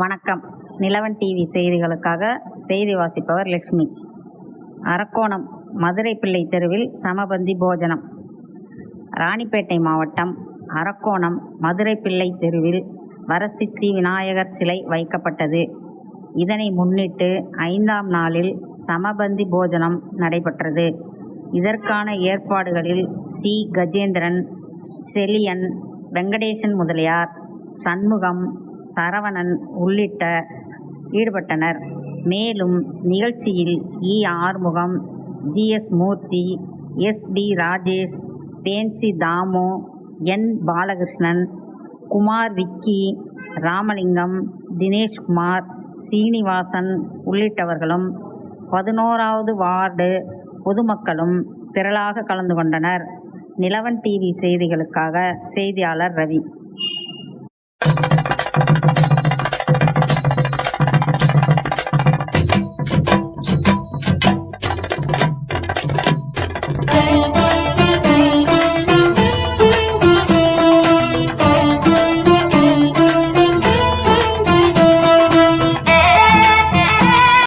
வணக்கம். நிலவன் டிவி செய்திகளுக்காக செய்தி வாசிப்பவர் லட்சுமி அரக்கோணம் மதுரை பிள்ளை தெருவில் சமபந்தி போஜனம். ராணிப்பேட்டை மாவட்டம் அரக்கோணம் மதுரை பிள்ளை தெருவில் வரசித்தி விநாயகர் சிலை வைக்கப்பட்டது. இதனை முன்னிட்டு ஐந்தாம் நாளில் சமபந்தி போஜனம் நடைபெற்றது. இதற்கான ஏற்பாடுகளில் சி. கஜேந்திரன் செலியன் வெங்கடேசன் முதலியார் சண்முகம் சரவணன் உள்ளிட்ட ஈடுபட்டனர். மேலும் நிகழ்ச்சியில் இ. Arumugam GS Murthy S. P Rajesh Fancy Damu N. Balakrishnan Kumar Vicky Ramalingam Dineshkumar Srinivasan உள்ளிட்டவர்களும் பதினோராவது வார்டு பொதுமக்களும் திரளாக கலந்து கொண்டனர். நிலவன் டிவி செய்திகளுக்காக செய்தியாளர் ரவி.